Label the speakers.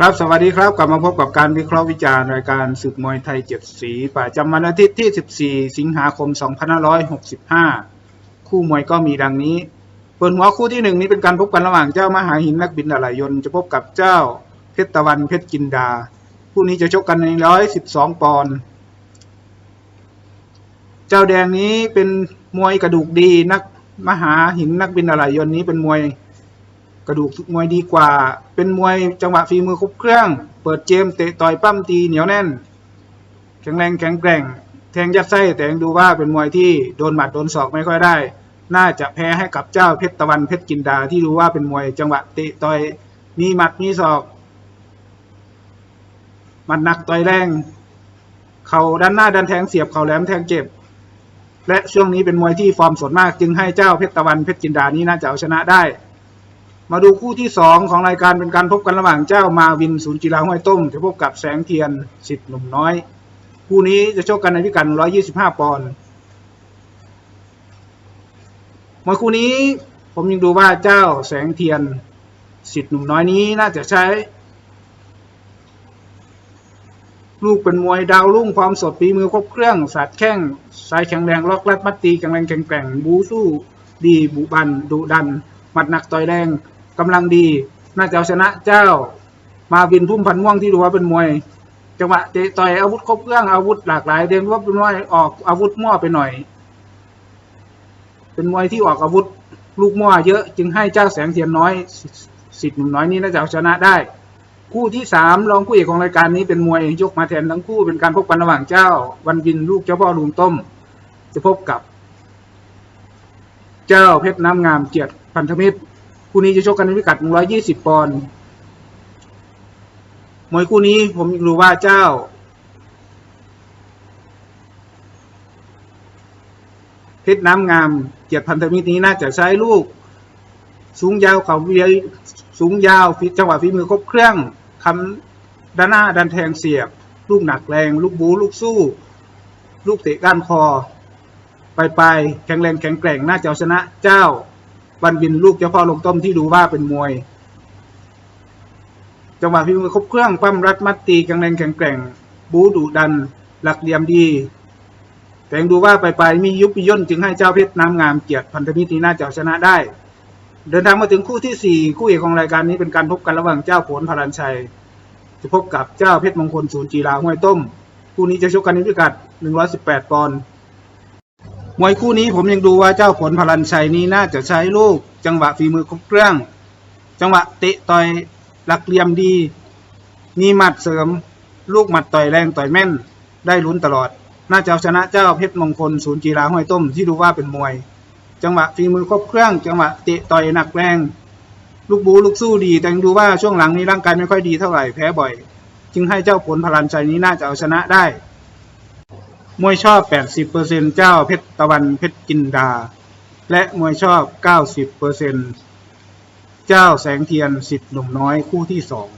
Speaker 1: ครับสวัสดีครับกลับมาพบกับการวิเคราะห์วิจารณ์รายการศึกมวยไทยเจ็ดสีประจำวันอาทิตย์ที่ 14 สิงหาคม 2565 คู่มวยก็มีดังนี้เปิดหัวคู่ที่หนึ่งนี้เป็นการพบกันระหว่างเจ้ามหาหินนักบินอะไหล่ยนจะพบกับเจ้าเพชรตะวันเพชรจินดา คู่นี้จะชกกันใน 112 ปอนด์เจ้าแดงนี้เป็นมวยกระดูกดีนักมหาหินนักบินอะไหล่ยนนี้เป็นมวย กระดูกมวยดีกว่า เป็นมวยจังหวะฝีมือครบเครื่อง เปิดเจมเตะต่อยปั้มตีเหนียวแน่น แข็งแรงแข็งแกร่ง แทงยัดไส้แต่ยังดูว่าเป็นมวยที่โดนหมัดโดนศอกไม่ค่อยได้ น่าจะแพ้ให้กับเจ้าเพชรตะวันเพชรกินดาที่รู้ว่าเป็นมวยจังหวะเตะต่อยมีหมัดมีศอกหมัดหนักต่อยแรง เข่าด้านหน้าดันแทงเสียบเข่าแหลมแทงเจ็บ และช่วงนี้เป็นมวยที่ฟอร์มสดมากจึงให้เจ้าเพชรตะวันเพชรจินดานี้น่าจะเอาชนะได้ มาดูคู่ที่สองของรายการเป็นการพบกันระหว่างเจ้ามาวินศูนย์กีฬาห้วยต้มจะพบกับแสงเทียนสิทธิ์หนุ่มน้อย คู่นี้จะชกกันในพิกัด125 ปอนด์มวยคู่นี้ผมยังดูว่าเจ้าแสงเทียนสิทธิ์หนุ่มน้อยนี้น่าจะใช้ ลูกเป็นมวยดาวรุ่งความสดปีมือครบเครื่องสัดแข้งสายแข็งแรงล็อกลัดมัดตีแข็งแรงแข็งแกร่งบูสู้ดีบุบันดุดันหมัดหนักต่อยแรง กำลังดี น่าจะเอาชนะเจ้า มาวินพุ่มพันม่วงที่ดูว่าเป็นมวย จังหวะเตะต่อยอาวุธครบเครื่องอาวุธหลากหลายเดนว่าเป็นมวยออกอาวุธมั่วไปหน่อย เป็นมวยที่ออกอาวุธลูกมั่วเยอะจึงให้เจ้าแสงเทียนน้อยสิทธิ์หนุ่มน้อยนี้น่าจะเอาชนะได้คู่ที่สามรองคู่เอกของรายการนี้เป็นมวยยกมาแทนทั้งคู่เป็นการพบกันระหว่างเจ้า วันวินลูกเจ้าพ่อลุงต้ม จะพบกับ เจ้าเพชรน้ำงามเกียรติพันธมิตร คู่นี้จะชกกันในพิกัด 120 ปอนด์มวยคู่นี้ผมรู้ว่าเจ้า เพชรน้ำงาม เกียรติพันธมิตรนี้น่าจะใช้ลูก สูงยาวเขาเวียสูงยาวฟิจังหวะฝีมือครบเครื่องคำด้านหน้าดันแทงเสียบ ลูกหนักแรง ลูกบูลูกสู้ ลูกเตะก้านคอ ไปไปแข็งแรงแข็งแกร่งน่าจะเอาชนะเจ้า บันบินลูกเจ้าพ่อลงต้มที่ดูว่าเป็นมวย จังหวะฝีมือครบเครื่องปั้มรัดมัดตีแข็งแรงแข็งแกร่ง บูดุดัน หลักเหลี่ยมดี แต่งดูว่าไปไปมียุบย่นจึงให้เจ้าเพชรน้ำงามเกียรติพันธมิตรนี้น่าจะชนะได้ เดินทางมาถึงคู่ที่สี่คู่เอกของรายการนี้เป็นการพบกันระหว่างเจ้าผลพลันชัย จะพบกับเจ้าเพชรมงคลศูนย์จีราห้วยต้ม คู่นี้จะชกกันในพิกัด 118 ปอนด์ มวยคู่นี้ผมยังดูว่าเจ้าผลพลันชัยนี้น่าจะใช้ลูก จังหวะฝีมือครบเครื่อง จังหวะเตะต่อยหลักเหลี่ยมดี มีหมัดเสริม ลูกหมัดต่อยแรงต่อยแม่น ได้ลุ้นตลอด น่าจะเอาชนะเจ้าเพชรมงคลศูนย์กีฬาห้วยต้มที่ดูว่าเป็นมวย จังหวะฝีมือครบเครื่อง จังหวะเตะต่อยหนักแรง ลูกบูลูกสู้ดี แต่ดูว่าช่วงหลังนี้ร่างกายไม่ค่อยดีเท่าไหร่แพ้บ่อย จึงให้เจ้าผลพลันชัยนี้น่าจะเอาชนะได้ มวยชอบ 80%เจ้าเพชรตะวันเพชรจินดา และมวยชอบ 90%เจ้าแสงเทียนสิทธิ์หนุ่มน้อยคู่ที่สอง